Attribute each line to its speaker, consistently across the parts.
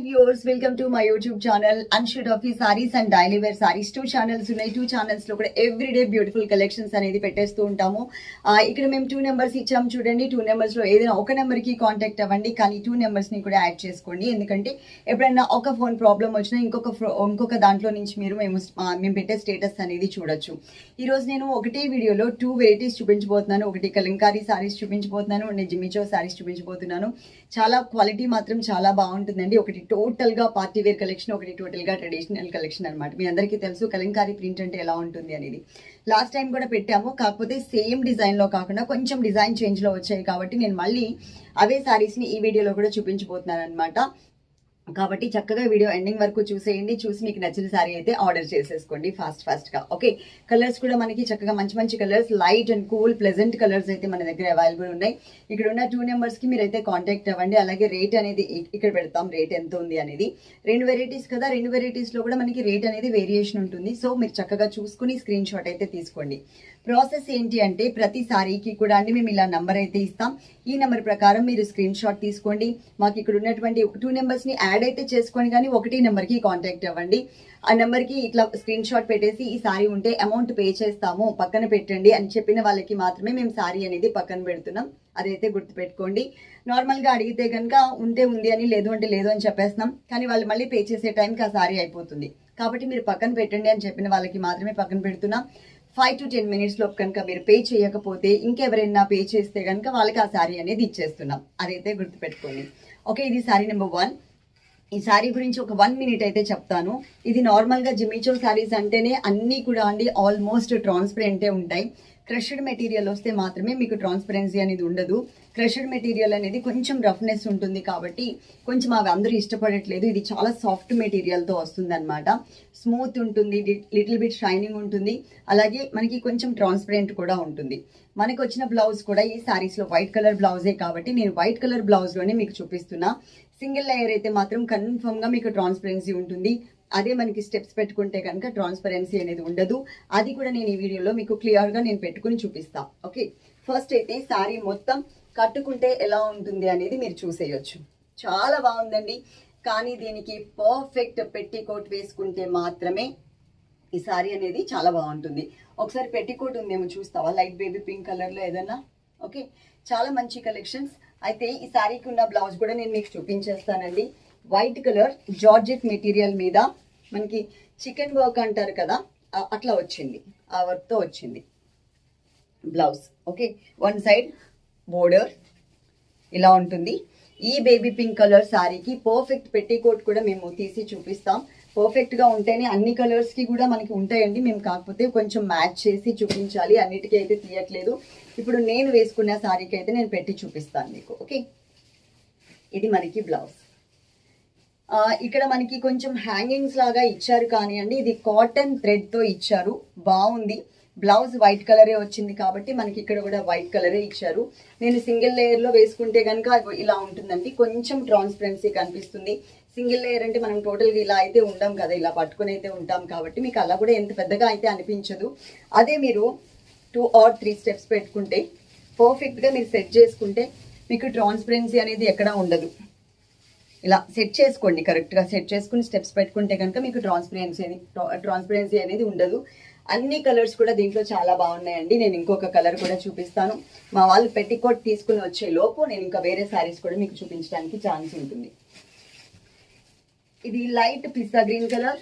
Speaker 1: Viewers welcome to my YouTube channel అన్షుడ్ of ఈ sarees and daily wear sarees two channels ఉన్నాయి. Two ఛానల్స్లో కూడా everyday beautiful collections అనేది పెట్టేస్తూ ఉంటాము. ఇక్కడ మేము టూ నెంబర్స్ ఇచ్చాము చూడండి. టూ నెంబర్స్లో ఏదైనా ఒక నెంబర్కి కాంటాక్ట్ అవ్వండి. కానీ టూ నెంబర్స్ని కూడా యాడ్ చేసుకోండి. ఎందుకంటే ఎప్పుడైనా ఒక ఫోన్ ప్రాబ్లం వచ్చినా ఇంకొక ఇంకొక దాంట్లో నుంచి మీరు మేము మేము పెట్టే స్టేటస్ అనేది చూడొచ్చు. ఈ రోజు నేను ఒకటే వీడియోలో టూ వెరైటీస్ చూపించబోతున్నాను. ఒకటి కలంకారీ సారీస్ చూపించబోతున్నాను. నేను జిమిచో సారీస్ చూపించబోతున్నాను. చాలా క్వాలిటీ మాత్రం చాలా బాగుంటుందండి. ఒకటి టోటల్గా పార్టీ వేర్ కలెక్షన్ ఒకటి టోటల్గా ట్రెడిషనల్ కలెక్షన్ అనమాట మీ అందరికీ తెలుసు కలంకారీ ప్రింట్ అంటే ఎలా ఉంటుంది అనేది. లాస్ట్ టైం కూడా పెట్టాము కాకపోతే సేమ్ డిజైన్లో కాకుండా కొంచెం డిజైన్ చేంజ్లో వచ్చాయి కాబట్టి నేను మళ్ళీ అవే సారీస్ని ఈ వీడియోలో కూడా చూపించబోతున్నాను అనమాట కాబట్టి చక్కగా వీడియో ఎండింగ్ వరకు చూసేయండి. చూసి మీకు నచ్చిన సారీ అయితే ఆర్డర్ చేసేసుకోండి. ఫాస్ట్ ఫాస్ట్గా ఓకే? కలర్స్ కూడా మనకి చక్కగా మంచి మంచి colours. Light and cool pleasant colours అయితే మన దగ్గర అవైలబుల్ ఉన్నాయి. ఇక్కడ ఉన్న టూ నెంబర్స్కి మీరు మీరైతే కాంటాక్ట్ అవ్వండి. అలాగే రేట్ అనేది ఇక్కడ పెడతాం. రేట్ ఎంత ఉంది అనేది. రెండు వెరైటీస్ కదా? రెండు వెరైటీస్లో కూడా మనకి రేట్ అనేది వేరియేషన్ ఉంటుంది. సో మీరు చక్కగా చూసుకుని స్క్రీన్ షాట్ అయితే తీసుకోండి. ప్రాసెస్ ఏంటి అంటే ప్రతి సారీకి కూడా అండి మేము ఇలా నంబర్ అయితే ఇస్తాం. ఈ నెంబర్ ప్రకారం మీరు స్క్రీన్ షాట్ తీసుకోండి. మాకు ఇక్కడ ఉన్నటువంటి టూ నెంబర్స్ని యాడ్ అయితే చేసుకోండి కానీ ఒకటి నెంబర్కి కాంటాక్ట్ అవ్వండి. ఆ నెంబర్కి ఇట్లా స్క్రీన్ షాట్ పెట్టేసి ఈ సారీ ఉంటే అమౌంట్ పే చేస్తాము. పక్కన పెట్టండి అని చెప్పిన వాళ్ళకి మాత్రమే మేము సారీ అనేది పక్కన పెడుతున్నాం. అదైతే గుర్తుపెట్టుకోండి. నార్మల్గా అడిగితే కనుక ఉంటే ఉంది అని లేదు అంటే లేదు అని చెప్పేస్తున్నాం. కానీ వాళ్ళు మళ్ళీ పే చేసే టైంకి ఆ సారీ అయిపోతుంది. కాబట్టి మీరు పక్కన పెట్టండి అని చెప్పిన వాళ్ళకి మాత్రమే పక్కన పెడుతున్నాం. ఫైవ్ టు టెన్ మినిట్స్ లోపు కనుక మీరు పే చేయకపోతే ఇంకెవరైనా పే చేస్తే కనుక వాళ్ళకి ఆ శారీ అనేది ఇచ్చేస్తున్నాం. అదైతే గుర్తుపెట్టుకోండి. ఓకే ఇది శారీ నెంబర్ వన్ ఈ శారీ గురించి ఒక వన్ మినిట్ అయితే చెప్తాను. ఇది నార్మల్గా జిమిచో శారీస్ అంటేనే అన్నీ కూడా అండి ఆల్మోస్ట్ ట్రాన్స్పరెంటే ఉంటాయి. క్రష్డ్ మెటీరియల్ వస్తే మాత్రమే మీకు ట్రాన్స్పరెన్సీ అనేది ఉండదు. క్రషర్ మెటీరియల్ అనేది కొంచెం రఫ్నెస్ ఉంటుంది కాబట్టి కొంచెం అవి అందరూ ఇష్టపడట్లేదు. ఇది చాలా సాఫ్ట్ మెటీరియల్తో వస్తుంది అనమాట స్మూత్ ఉంటుంది లిటిల్ బిట్ షైనింగ్ ఉంటుంది. అలాగే మనకి కొంచెం ట్రాన్స్పరెంట్ కూడా ఉంటుంది. మనకు వచ్చిన బ్లౌజ్ కూడా ఈ శారీస్లో వైట్ కలర్ బ్లౌజే కాబట్టి నేను వైట్ కలర్ బ్లౌజ్లోనే మీకు చూపిస్తున్నా. సింగిల్ లేయర్ అయితే మాత్రం కన్ఫర్మ్గా మీకు ట్రాన్స్పరెన్సీ ఉంటుంది. అదే మనకి స్టెప్స్ పెట్టుకుంటే కనుక ట్రాన్స్పరెన్సీ అనేది ఉండదు. అది కూడా నేను ఈ వీడియోలో మీకు క్లియర్గా నేను పెట్టుకుని చూపిస్తాను ఓకే? ఫస్ట్ అయితే శారీ మొత్తం కట్టుకుంటే ఎలా ఉంటుంది అనేది మీరు చూసేయొచ్చు. చాలా బాగుందండి. కానీ దీనికి పర్ఫెక్ట్ పెట్టికోట్ వేసుకుంటే మాత్రమే ఈ సారీ అనేది చాలా బాగుంటుంది. ఒకసారి పెట్టికోట్ ఉందేమో చూస్తావా? లైట్ బేబీ పింక్ కలర్లో ఏదన్నా? ఓకే? చాలా మంచి కలెక్షన్స్. అయితే ఈ సారీకి ఉన్న బ్లౌజ్ కూడా నేను మీకు చూపించేస్తానండి. వైట్ కలర్ జార్జెట్ మెటీరియల్ మీద మనకి చికెన్ వర్క్ అంటారు కదా అట్లా వచ్చింది. ఆ వర్క్తో వచ్చింది blouse. Okay? One side border ఇలా ఉంటుంది. ఈ బేబీ పింక్ కలర్ శారీకి పర్ఫెక్ట్ పెట్టికోట్ కూడా మేము తీసి చూపిస్తాం. పర్ఫెక్ట్గా ఉంటేనే అన్ని కలర్స్కి కూడా మనకి ఉంటాయండి. మేము కాకపోతే కొంచెం మ్యాచ్ చేసి చూపించాలి. అన్నిటికీ అయితే తీయట్లేదు. ఇప్పుడు నేను వేసుకున్న శారీకి అయితే నేను పెట్టి చూపిస్తాను మీకు. ఓకే ఇది మనకి బ్లౌజ్ ఇక్కడ మనకి కొంచెం హ్యాంగింగ్స్ లాగా ఇచ్చారు కానివ్వండి. ఇది కాటన్ థ్రెడ్తో ఇచ్చారు. బాగుంది. బ్లౌజ్ వైట్ కలరే వచ్చింది కాబట్టి మనకి ఇక్కడ కూడా వైట్ కలరే ఇచ్చారు. నేను సింగిల్ లేయర్లో వేసుకుంటే కనుక ఇలా ఉంటుందండి. కొంచెం ట్రాన్స్పరెన్సీ కనిపిస్తుంది. సింగిల్ లేయర్ అంటే మనం టోటల్గా ఇలా అయితే ఉండం కదా ఇలా పట్టుకుని అయితే ఉంటాం కాబట్టి మీకు అలా కూడా ఎంత పెద్దగా అయితే అనిపించదు. అదే మీరు టూ ఆర్ త్రీ స్టెప్స్ పెట్టుకుంటే పర్ఫెక్ట్గా మీరు సెట్ చేసుకుంటే మీకు ట్రాన్స్పరెన్సీ అనేది ఎక్కడా ఉండదు. ఇలా సెట్ చేసుకోండి కరెక్ట్గా సెట్ చేసుకుని స్టెప్స్ పెట్టుకుంటే కనుక మీకు ట్రాన్స్పరెన్సీ ట్రాన్స్పరెన్సీ అనేది ఉండదు. అన్ని కలర్స్ కూడా దీంట్లో చాలా బాగున్నాయండి. నేను ఇంకొక కలర్ కూడా చూపిస్తాను. మా వాళ్ళు పెట్టికోట్ తీసుకుని వచ్చే లోపు నేను ఇంకా వేరే శారీస్ కూడా మీకు చూపించడానికి ఛాన్స్ ఉంటుంది. ఇది లైట్ పిస్తా గ్రీన్ కలర్.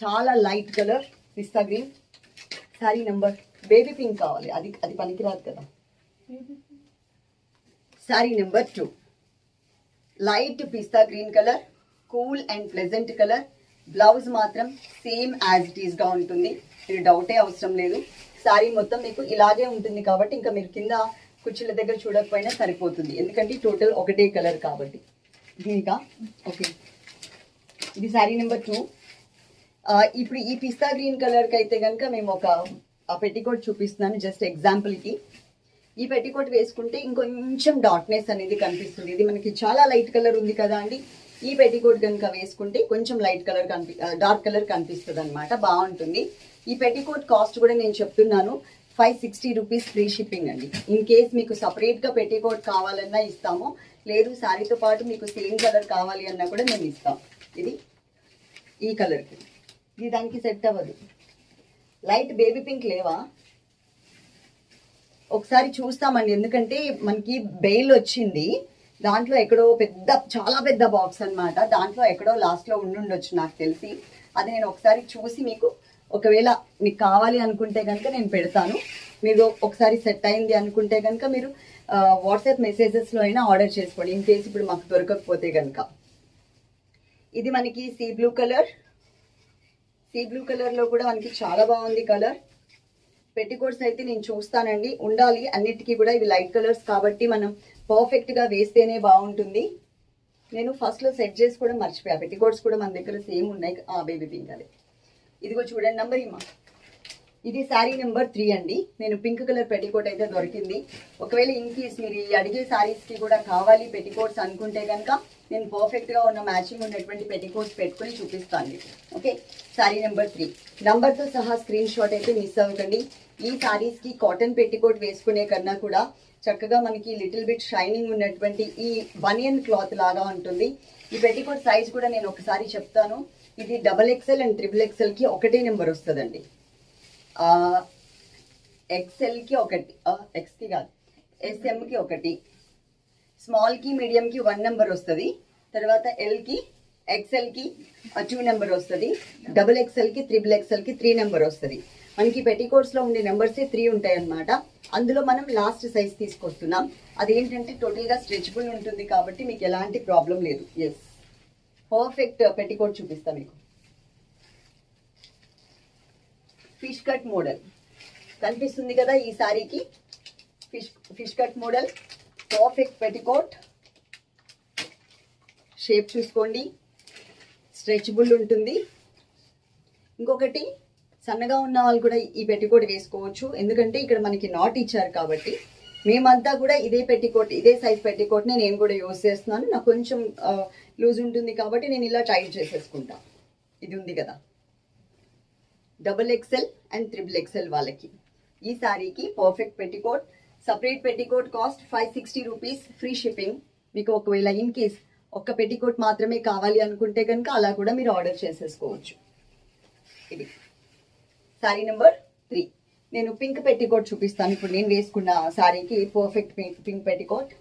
Speaker 1: చాలా light colour pista green. Saree number baby pink కావాలి. అది అది పనికిరాదు కదా. Saree number two. Light pista green colour. Cool and pleasant colour. Blouse మాత్రం సేమ్ యాజ్ ఇట్ ఈస్గా ఉంటుంది. మీరు డౌటే అవసరం లేదు. శారీ మొత్తం మీకు ఇలాగే ఉంటుంది కాబట్టి ఇంకా మీరు కింద కుర్చీల దగ్గర చూడకపోయినా సరిపోతుంది. ఎందుకంటే టోటల్ ఒకటే కలర్ కాబట్టి. దీనికా? ఓకే. ఇది శారీ నెంబర్ టూ. ఇప్పుడు ఈ పిస్తా గ్రీన్ కలర్కి అయితే కనుక మేము ఒక పెట్టికోట్ చూపిస్తున్నాను జస్ట్ ఎగ్జాంపుల్కి ఈ పెట్టికోట్ వేసుకుంటే ఇంకొంచెం డార్క్నెస్ అనేది కనిపిస్తుంది. ఇది మనకి చాలా లైట్ కలర్ ఉంది కదా అండి. ఈ పెట్టికోట్ కనుక వేసుకుంటే కొంచెం లైట్ కలర్ కనిపి డార్క్ కలర్ కనిపిస్తుంది అనమాట బాగుంటుంది. ఈ పెట్టికోట్ కాస్ట్ కూడా నేను చెప్తున్నాను. Five sixty rupees free shipping అండి. ఇన్ కేస్ మీకు సపరేట్గా పెట్టికోట్ కావాలన్నా ఇస్తాము. లేదు శారీతో పాటు మీకు సేమ్ కలర్ కావాలి అన్నా కూడా మేము ఇస్తాం. ఇది ఈ కలర్కి ఇది దానికి సెట్ అవ్వదు. లైట్ బేబీ పింక్ లేవా? ఒకసారి చూస్తామండి. ఎందుకంటే మనకి బెయిల్ వచ్చింది. దాంట్లో ఎక్కడో పెద్ద చాలా పెద్ద బాక్స్ అన్నమాట. దాంట్లో ఎక్కడో లాస్ట్లో ఉండుండొచ్చు నాకు తెలిసి. అది నేను ఒకసారి చూసి మీకు ఒకవేళ మీకు కావాలి అనుకుంటే కనుక నేను పెడతాను. మీరు ఒకసారి సెట్ అయింది అనుకుంటే కనుక మీరు వాట్సాప్ మెసేజెస్లో అయినా ఆర్డర్ చేసుకోండి. ఇన్ కేసు ఇప్పుడు మాకు దొరకకపోతే కనుక ఇది మనకి sea blue colour. Sea blue కలర్లో కూడా మనకి చాలా బాగుంది కలర్. పెట్టికోట్స్ అయితే నేను చూస్తానండి. ఉండాలి. అన్నిటికీ కూడా ఇవి లైట్ కలర్స్ కాబట్టి మనం పర్ఫెక్ట్గా వేస్తేనే బాగుంటుంది. నేను ఫస్ట్లో సెట్ చేసి కూడా మర్చిపోయా. పెట్టికోట్స్ కూడా మన దగ్గర సేమ్ ఉన్నాయి. ఆ బేబీ పింక్ అదే. ఇదిగో చూడండి నంబర్ ఇమ్మా ఇది శారీ నెంబర్ త్రీ అండి. నేను పింక్ కలర్ పెట్టికోట్ అయితే దొరికింది. ఒకవేళ ఇన్ కేస్ మీరు ఈ అడిగే శారీస్కి కూడా కావాలి పెట్టికోట్స్ అనుకుంటే కనుక నేను పర్ఫెక్ట్గా ఉన్న మ్యాచింగ్ ఉన్నటువంటి పెట్టికోట్స్ పెట్టుకుని చూపిస్తాను ఓకే శారీ నెంబర్ త్రీ నంబర్తో సహా స్క్రీన్ షాట్ అయితే మిస్ అవ్వకండి ఈ శారీస్కి కాటన్ పెట్టికోట్ వేసుకునే కన్నా కూడా చక్కగా మనకి లిటిల్ బిట్ షైనింగ్ ఉన్నటువంటి ఈ బనియన్ క్లాత్ లాగా ఉంటుంది. ఈ పెట్టికోట్ సైజ్ కూడా నేను ఒకసారి చెప్తాను. ఇది డబల్ ఎక్సెల్ అండ్ ట్రిపుల్ ఎక్సెల్కి ఒకటే నెంబర్ వస్తుందండి. ఎక్సెల్కి ఒకటి ఎక్స్కి కాదు. ఎస్ఎంకి ఒకటి. స్మాల్కి మీడియంకి వన్ నెంబర్ వస్తుంది. తర్వాత ఎల్కి ఎక్సెల్కి టూ నెంబర్ వస్తుంది. డబుల్ ఎక్సెల్కి త్రిబుల్ ఎక్సెల్కి త్రీ నెంబర్ వస్తుంది. మనకి పెటికోట్స్లో ఉండే నెంబర్సే త్రీ ఉంటాయన్నమాట. అందులో మనం లాస్ట్ సైజ్ తీసుకొస్తున్నాం. అదేంటంటే టోటల్గా స్ట్రెచబుల్ ఉంటుంది కాబట్టి మీకు ఎలాంటి ప్రాబ్లం లేదు. ఎస్ పర్ఫెక్ట్ పెట్టికోట్ చూపిస్తా మీకు. ఫిష్ కట్ మోడల్ కనిపిస్తుంది కదా ఈ సారీకి. Fish fish cut model perfect petticoat shape చూసుకోండి. స్ట్రెచబుల్ ఉంటుంది. ఇంకొకటి సన్నగా ఉన్న వాళ్ళు కూడా ఈ పెట్టికోట్ వేసుకోవచ్చు. ఎందుకంటే ఇక్కడ మనకి నాట్ ఇచ్చారు కాబట్టి. మేమంతా కూడా ఇదే పెట్టికోట్ ఇదే సైజ్ పెట్టికోట్ని నేను కూడా యూజ్ చేస్తున్నాను. నాకు కొంచెం లూజ్ ఉంటుంది కాబట్టి నేను ఇలా టైట్ చేసేసుకుంటా. ఇది ఉంది కదా. Double XL and triple XL వాళ్ళకి. ఈ శారీకి perfect petticoat separate petticoat cost five sixty rupees free shipping మీకు ఒకవేళ ఇన్ కేస్ ఒక్క పెట్టికోట్ మాత్రమే కావాలి అనుకుంటే కనుక అలా కూడా మీరు ఆర్డర్ చేసేసుకోవచ్చు. ఇది. శారీ నెంబర్ త్రీ నేను పింక్ పెట్టికోట్ చూపిస్తాను. ఇప్పుడు నేను వేసుకున్న శారీకి పర్ఫెక్ట్ పింక్ పింక్ పెట్టికోట్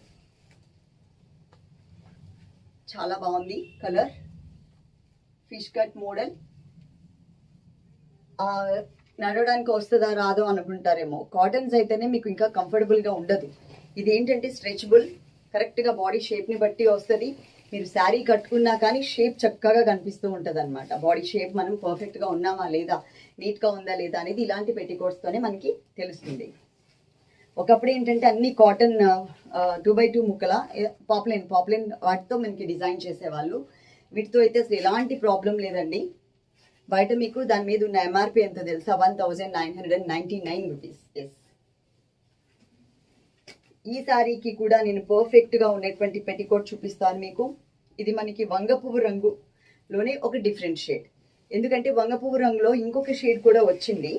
Speaker 1: చాలా బాగుంది కలర్. ఫిష్ కట్ మోడల్ నడవడానికి వస్తుందా రాదో అనుకుంటారేమో. కాటన్స్ అయితేనే మీకు ఇంకా కంఫర్టబుల్గా ఉండదు. ఇది ఏంటంటే స్ట్రెచబుల్ కరెక్ట్గా బాడీ షేప్ని బట్టి వస్తుంది. మీరు శారీ కట్టుకున్నా కానీ షేప్ చక్కగా కనిపిస్తూ ఉంటుంది అనమాట బాడీ షేప్ మనం పర్ఫెక్ట్గా ఉన్నామా లేదా నీట్గా ఉందా లేదా అనేది ఇలాంటి పెట్టికోట్స్తోనే మనకి తెలుస్తుంది. ఒకప్పుడు ఏంటంటే అన్ని కాటన్ టూ బై టూ ముక్కల పాప్లైన్ పాప్లైన్ వాటితో మనకి డిజైన్ చేసేవాళ్ళు. వీటితో అయితే అసలు ఎలాంటి ప్రాబ్లం లేదండి. బయట మీకు దాని మీద ఉన్న ఎంఆర్పి ఎంత తెలుసా? One thousand nine hundred and ninety nine rupees yes ఈ సారీకి కూడా నేను పర్ఫెక్ట్గా ఉన్నటువంటి పెట్టికోట్ చూపిస్తాను మీకు. ఇది మనకి వంగపువ్వు రంగులోనే ఒక డిఫరెంట్ షేడ్ ఎందుకంటే వంగపువ్వు రంగులో ఇంకొక షేడ్ కూడా వచ్చింది.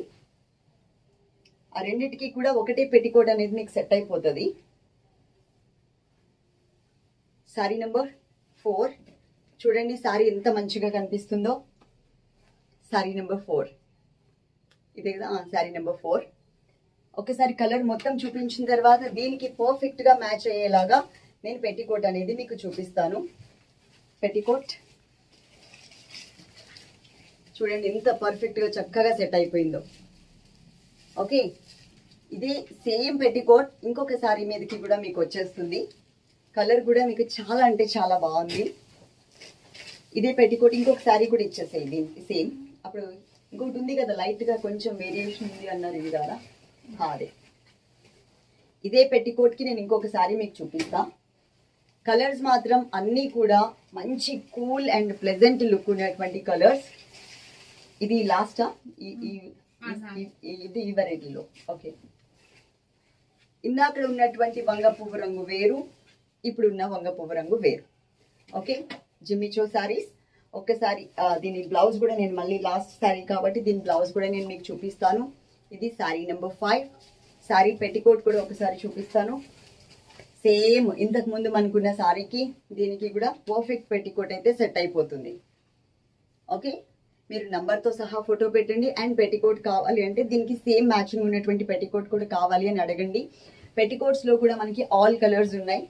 Speaker 1: ఆ రెండింటికి కూడా ఒకటే పెట్టికోట్ అనేది మీకు సెట్ అయిపోతుంది. సారీ నెంబర్ ఫోర్ చూడండి సారీ ఎంత మంచిగా కనిపిస్తుందో. సారీ నెంబర్ ఫోర్ ఇదే కదా? సారీ నెంబర్ ఫోర్ ఒకసారి కలర్ మొత్తం చూపించిన తర్వాత దీనికి పర్ఫెక్ట్గా మ్యాచ్ అయ్యేలాగా నేను పెట్టికోట్ అనేది మీకు చూపిస్తాను. పెట్టికోట్ చూడండి ఎంత పర్ఫెక్ట్గా చక్కగా సెట్ అయిపోయిందో. ఓకే ఇది సేమ్ పెట్టికోట్ ఇంకొక సారీ మీదకి కూడా మీకు వచ్చేస్తుంది. కలర్ కూడా మీకు చాలా అంటే చాలా బాగుంది. ఇదే పెట్టికోట్ ఇంకొక సారీ కూడా ఇచ్చేసేది దీనికి సేమ్ అప్పుడు ఇంకొకటి ఉంది కదా లైట్గా కొంచెం వేరియేషన్ ఉంది అన్నారు ఇది కదా. అదే ఇదే పెట్టికోట్కి నేను ఇంకొక సారీ మీకు చూపిస్తా. కలర్స్ మాత్రం అన్నీ కూడా మంచి కూల్ అండ్ ప్లెజెంట్ లుక్ ఉన్నటువంటి కలర్స్ ఇది లాస్టా ఇది ఈ వెరైటీలో ఓకే ఇందాక ఉన్నటువంటి వంగ పువ్వు రంగు వేరు ఇప్పుడు ఉన్న వంగ పువ్వు రంగు వేరు. ఓకే జిమ్మిచో సారీస్ ఒక్కసారి దీని బ్లౌజ్ కూడా నేను మళ్ళీ లాస్ట్ శారీ కాబట్టి దీని బ్లౌజ్ కూడా నేను మీకు చూపిస్తాను. ఇది saree number five. Saree petticoat కూడా ఒకసారి చూపిస్తాను. సేమ్ ఇంతకు ముందు మనకున్న శారీకి దీనికి కూడా పర్ఫెక్ట్ పెట్టికోట్ అయితే సెట్ అయిపోతుంది. ఓకే? మీరు నంబర్తో సహా ఫోటో పెట్టండి. అండ్ పెట్టికోట్ కావాలి అంటే దీనికి సేమ్ మ్యాచింగ్ ఉన్నటువంటి పెట్టికోట్ కూడా కావాలి అని అడగండి. పెట్టికోట్స్లో కూడా మనకి ఆల్ కలర్స్ ఉన్నాయి.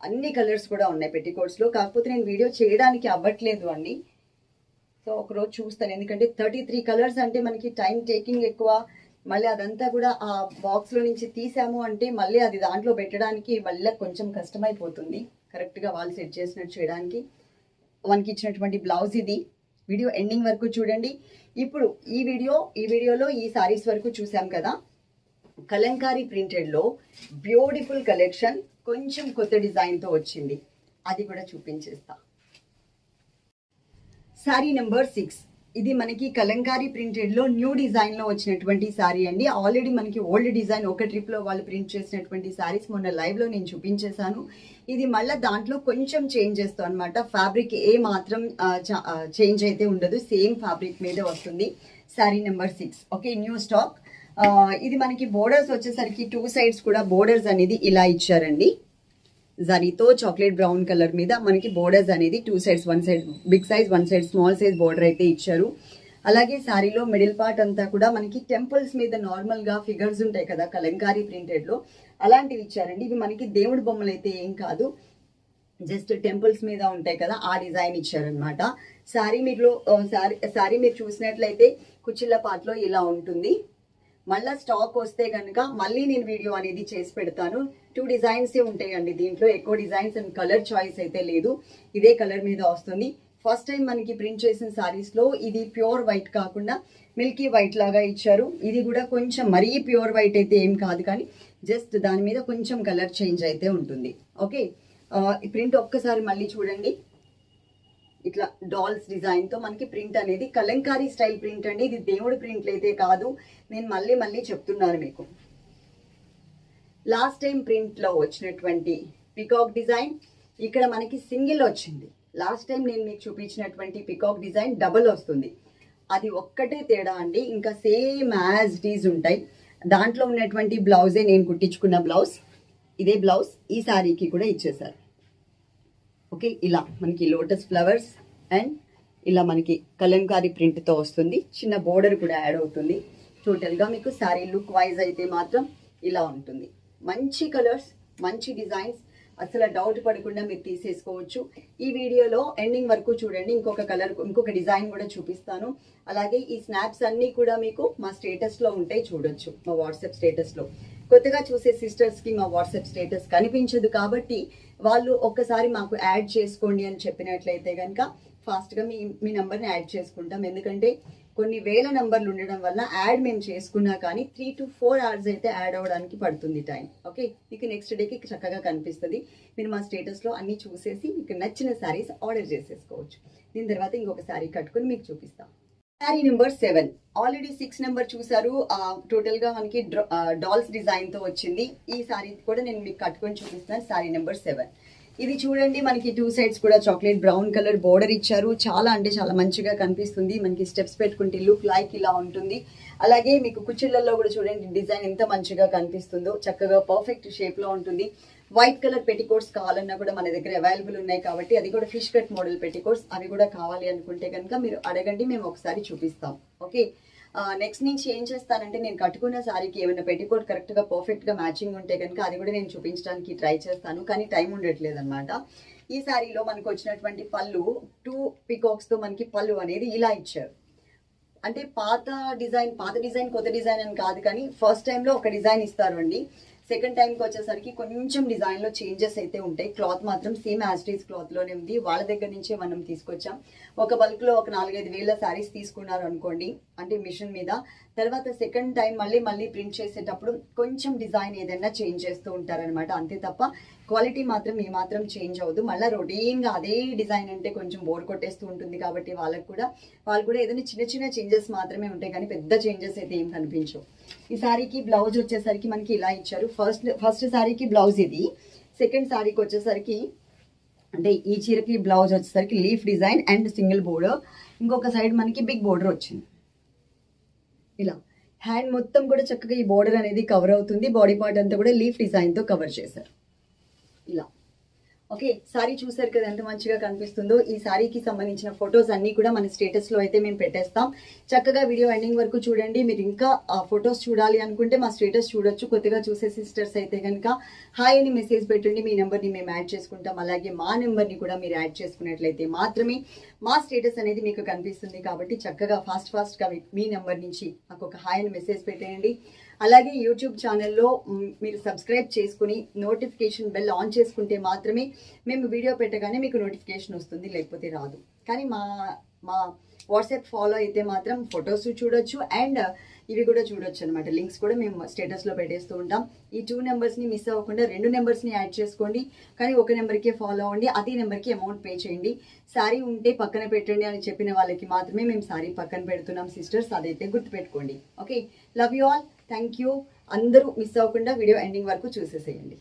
Speaker 1: అన్ని కలర్స్ కూడా ఉన్నాయి పెట్టికోట్స్లో కాకపోతే నేను వీడియో చేయడానికి అవ్వట్లేదు అండి. సో ఒకరోజు చూస్తాను. ఎందుకంటే థర్టీ త్రీ కలర్స్ అంటే మనకి టైం టేకింగ్ ఎక్కువ. మళ్ళీ అదంతా కూడా ఆ బాక్స్లో నుంచి తీసాము అంటే మళ్ళీ అది దాంట్లో పెట్టడానికి మళ్ళీ కొంచెం కష్టమైపోతుంది. కరెక్ట్గా వాళ్ళు సెట్ చేసినట్టు చేయడానికి. మనకి ఇచ్చినటువంటి బ్లౌజ్ ఇది. వీడియో ఎండింగ్ వరకు చూడండి. ఇప్పుడు ఈ వీడియో ఈ వీడియోలో ఈ సారీస్ వరకు చూసాం కదా. కలంకారీ ప్రింటెడ్లో బ్యూటిఫుల్ కలెక్షన్ కొంచెం కొత్త డిజైన్తో వచ్చింది. అది కూడా చూపించేస్తాను శారీ నెంబర్ సిక్స్ ఇది మనకి కలంకారీ ప్రింటెడ్లో న్యూ డిజైన్లో వచ్చినటువంటి శారీ అండి. ఆల్రెడీ మనకి ఓల్డ్ డిజైన్ ఒక ట్రిప్లో వాళ్ళు ప్రింట్ చేసినటువంటి సారీస్ మొన్న లైవ్లో నేను చూపించేశాను. ఇది మళ్ళీ దాంట్లో కొంచెం చేంజ్ చేస్తాం అనమాట ఫ్యాబ్రిక్ ఏ మాత్రం చేంజ్ అయితే ఉండదు. సేమ్ ఫ్యాబ్రిక్ మీదే వస్తుంది saree number six okay new stock ఇది మనకి బోర్డర్స్ వచ్చేసరికి టూ సైడ్స్ కూడా బోర్డర్స్ అనేది ఇలా ఇచ్చారండి. జరీతో చాక్లెట్ బ్రౌన్ కలర్ మీద మనకి బోర్డర్స్ అనేది two sides one side big size one side small size border అయితే ఇచ్చారు. అలాగే శారీలో మిడిల్ పార్ట్ అంతా కూడా మనకి టెంపుల్స్ మీద నార్మల్గా ఫిగర్స్ ఉంటాయి కదా కలంకారీ ప్రింటెడ్లో అలాంటివి ఇచ్చారండి. ఇవి మనకి దేవుడి బొమ్మలు అయితే ఏం కాదు. జస్ట్ టెంపుల్స్ మీద ఉంటాయి కదా ఆ డిజైన్ ఇచ్చారనమాట శారీ మీరు శారీ శారీ మీరు చూసినట్లయితే కుచ్చిళ్ళ పాటలో ఇలా ఉంటుంది. మళ్ళా స్టాక్ వస్తే కనుక మళ్ళీ నేను వీడియో అనేది చేసి పెడతాను. టూ డిజైన్స్ ఉంటాయండి దీంట్లో. ఎక్కువ డిజైన్స్ అండ్ కలర్ చాయిస్ అయితే లేదు. ఇదే కలర్ మీద వస్తుంది. ఫస్ట్ టైం మనకి ప్రింట్ చేసిన శారీస్లో ఇది ప్యూర్ వైట్ కాకుండా మిల్కీ వైట్ లాగా ఇచ్చారు. ఇది కూడా కొంచెం మరీ ప్యూర్ వైట్ అయితే ఏం కాదు కానీ జస్ట్ దాని మీద కొంచెం కలర్ చేంజ్ అయితే ఉంటుంది. ఓకే ఈ ప్రింట్ ఒక్కసారి మళ్ళీ చూడండి. ఇట్లా డాల్స్ డిజైన్తో మనకి ప్రింట్ అనేది కలంకారీ స్టైల్ ప్రింట్ అండి. ఇది దేవుడి ప్రింట్లు అయితే కాదు. నేను మళ్ళీ మళ్ళీ చెప్తున్నాను మీకు. లాస్ట్ టైం ప్రింట్లో వచ్చినటువంటి పికాక్ డిజైన్ ఇక్కడ మనకి సింగిల్ వచ్చింది. లాస్ట్ టైం నేను మీకు చూపించినటువంటి పికాక్ డిజైన్ డబుల్ వస్తుంది. అది ఒక్కటే తేడా అండి. ఇంకా సేమ్ యాజ్ డీజ్ ఉంటాయి. దాంట్లో ఉన్నటువంటి బ్లౌజే నేను కుట్టించుకున్న బ్లౌజ్. ఇదే బ్లౌజ్ ఈ శారీకి కూడా ఇచ్చేసారు ఓకే ఇలా మనకి లోటస్ ఫ్లవర్స్ అండ్ ఇలా మనకి కలంకారీ ప్రింట్తో వస్తుంది. చిన్న బోర్డర్ కూడా యాడ్ అవుతుంది. టోటల్గా మీకు శారీ లుక్ వైజ్ అయితే మాత్రం ఇలా ఉంటుంది. మంచి కలర్స్ మంచి డిజైన్స్ అసలు డౌట్ పడకుండా మీరు తీసేసుకోవచ్చు. ఈ వీడియోలో ఎండింగ్ వరకు చూడండి. ఇంకొక కలర్ ఇంకొక డిజైన్ కూడా చూపిస్తాను. అలాగే ఈ స్నాప్స్ అన్నీ కూడా మీకు మా స్టేటస్లో ఉంటాయి చూడొచ్చు. మా వాట్సాప్ స్టేటస్లో కొత్తగా చూసే సిస్టర్స్కి మా వాట్సాప్ స్టేటస్ కనిపించదు కాబట్టి వాళ్ళు ఒక్కసారి మాకు యాడ్ చేసుకోండి అని చెప్పినట్లయితే కనుక ఫాస్ట్గా మీ మీ నెంబర్ని యాడ్ చేసుకుంటాం. ఎందుకంటే కొన్ని వేల నెంబర్లు ఉండడం వల్ల యాడ్ మేము చేసుకున్నా కానీ త్రీ టు ఫోర్ అవర్స్ అయితే యాడ్ అవ్వడానికి పడుతుంది టైం. ఓకే? మీకు నెక్స్ట్ డేకి చక్కగా కనిపిస్తుంది. మీరు మా స్టేటస్లో అన్నీ చూసేసి మీకు నచ్చిన శారీస్ ఆర్డర్ చేసేసుకోవచ్చు. దీని తర్వాత ఇంకొక శారీ కట్టుకొని మీకు చూపిస్తాం. Saree number seven already six number చూసారు టోటల్గా మనకి డాల్స్ డిజైన్తో వచ్చింది. ఈ శారీ కూడా నేను మీకు కట్టుకొని చూపిస్తాను శారీ నెంబర్ సెవెన్ ఇది చూడండి మనకి టూ సైడ్స్ కూడా చాక్లెట్ బ్రౌన్ కలర్ బోర్డర్ ఇచ్చారు. చాలా అంటే చాలా మంచిగా కనిపిస్తుంది. మనకి స్టెప్స్ పెట్టుకుంటే లుక్ లైక్ ఇలా ఉంటుంది. అలాగే మీకు కుచ్చిళ్ళలో కూడా చూడండి డిజైన్ ఎంత మంచిగా కనిపిస్తుందో. చక్కగా పర్ఫెక్ట్ షేప్లో ఉంటుంది. వైట్ కలర్ పెట్టికోట్స్ కావాలన్నా కూడా మన దగ్గర అవైలబుల్ ఉన్నాయి కాబట్టి అది కూడా ఫిష్ కట్ మోడల్ పెట్టికోట్స్ అవి కూడా కావాలి అనుకుంటే కనుక మీరు అడగండి మేము ఒకసారి చూపిస్తాం. ఓకే నెక్స్ట్ నుంచి ఏం చేస్తానంటే నేను కట్టుకున్న శారీకి ఏమైనా పెట్టికోట్ కరెక్ట్గా పర్ఫెక్ట్గా మ్యాచింగ్ ఉంటే కనుక అది కూడా నేను చూపించడానికి ట్రై చేస్తాను. కానీ టైం ఉండట్లేదు అనమాట ఈ శారీలో మనకు వచ్చినటువంటి పళ్ళు టూ పికాక్స్తో మనకి పళ్ళు అనేది ఇలా ఇచ్చారు. అంటే పాత డిజైన్ పాత డిజైన్ కొత్త డిజైన్ అని కాదు కానీ ఫస్ట్ టైంలో ఒక డిజైన్ ఇస్తారు అండి సెకండ్ టైంకి వచ్చేసరికి కొంచెం డిజైన్లో చేంజెస్ అయితే ఉంటాయి. క్లాత్ మాత్రం సేమ్ యాజ్టీస్ క్లాత్లోనే ఉంది. వాళ్ళ దగ్గర నుంచే మనం తీసుకొచ్చాం. ఒక బల్క్లో ఒక నాలుగైదు వేల శారీస్ తీసుకున్నారు అనుకోండి అంటే మిషన్ మీద తర్వాత సెకండ్ టైం మళ్ళీ మళ్ళీ ప్రింట్ చేసేటప్పుడు కొంచెం డిజైన్ ఏదైనా చేంజ్ చేస్తూ ఉంటారనమాట అంతే తప్ప క్వాలిటీ మాత్రం ఏ మాత్రం చేంజ్ అవ్వదు. మళ్ళీ రొటీన్గా అదే డిజైన్ అంటే కొంచెం బోర్ కొట్టేస్తూ ఉంటుంది కాబట్టి వాళ్ళకి కూడా వాళ్ళు కూడా ఏదైనా చిన్న చిన్న చేంజెస్ మాత్రమే ఉంటాయి కానీ పెద్ద చేంజెస్ అయితే ఏం కనిపించవు. ఈ సారీకి బ్లౌజ్ వచ్చేసరికి మనకి ఇలా ఇచ్చారు. ఫస్ట్ ఫస్ట్ శారీకి బ్లౌజ్ ఇది. సెకండ్ శారీకి వచ్చేసరికి అంటే ఈ చీరకి బ్లౌజ్ వచ్చేసరికి leaf design and single border ఇంకొక సైడ్ మనకి బిగ్ బోర్డర్ వచ్చింది. ఇలా. హ్యాండ్ మొత్తం కూడా చక్కగా ఈ బోర్డర్ అనేది కవర్ అవుతుంది. బాడీ పార్ట్ అంతా కూడా లీఫ్ డిజైన్తో కవర్ చేశారు. ఇలా. ఓకే సారీ చూసారు కదా ఎంత మంచిగా కనిపిస్తుందో. ఈ సారీకి సంబంధించిన ఫొటోస్ అన్నీ కూడా మన స్టేటస్లో అయితే మేము పెట్టేస్తాం. చక్కగా వీడియో ఎండింగ్ వరకు చూడండి. మీరు ఇంకా ఆ ఫొటోస్ చూడాలి అనుకుంటే మా స్టేటస్ చూడొచ్చు. కొత్తగా చూసే సిస్టర్స్ అయితే కనుక హాయ్ అని మెసేజ్ పెట్టండి. మీ నెంబర్ని మేము యాడ్ చేసుకుంటాం. అలాగే మా నెంబర్ని కూడా మీరు యాడ్ చేసుకున్నట్లయితే మాత్రమే మా స్టేటస్ అనేది మీకు కనిపిస్తుంది. కాబట్టి చక్కగా ఫాస్ట్ ఫాస్ట్గా మీ నెంబర్ నుంచి మాకు ఒక హాయ్ అని మెసేజ్ పెట్టేయండి. అలాగే యూట్యూబ్ ఛానల్లో మీరు సబ్స్క్రైబ్ చేసుకుని నోటిఫికేషన్ బెల్ ఆన్ చేసుకుంటే మాత్రమే మేము వీడియో పెట్టగానే మీకు నోటిఫికేషన్ వస్తుంది లేకపోతే రాదు. కానీ మా మా వాట్సాప్ ఫాలో అయితే మాత్రం ఫొటోస్ చూడొచ్చు అండ్ ఇవి కూడా చూడొచ్చు అనమాట లింక్స్ కూడా మేము స్టేటస్లో పెట్టేస్తూ ఉంటాం. ఈ టూ నెంబర్స్ని మిస్ అవ్వకుండా రెండు నెంబర్స్ని యాడ్ చేసుకోండి. కానీ ఒక నెంబర్కే ఫాలో అవ్వండి అదే నెంబర్కి అమౌంట్ పే చేయండి. శారీ ఉంటే పక్కన పెట్టండి అని చెప్పిన వాళ్ళకి మాత్రమే మేము శారీ పక్కన పెడుతున్నాం సిస్టర్స్. అదైతే గుర్తుపెట్టుకోండి. Okay? Love you all. Thank you అందరూ మిస్ అవ్వకుండా వీడియో ఎండింగ్ వరకు చూసేసేయండి.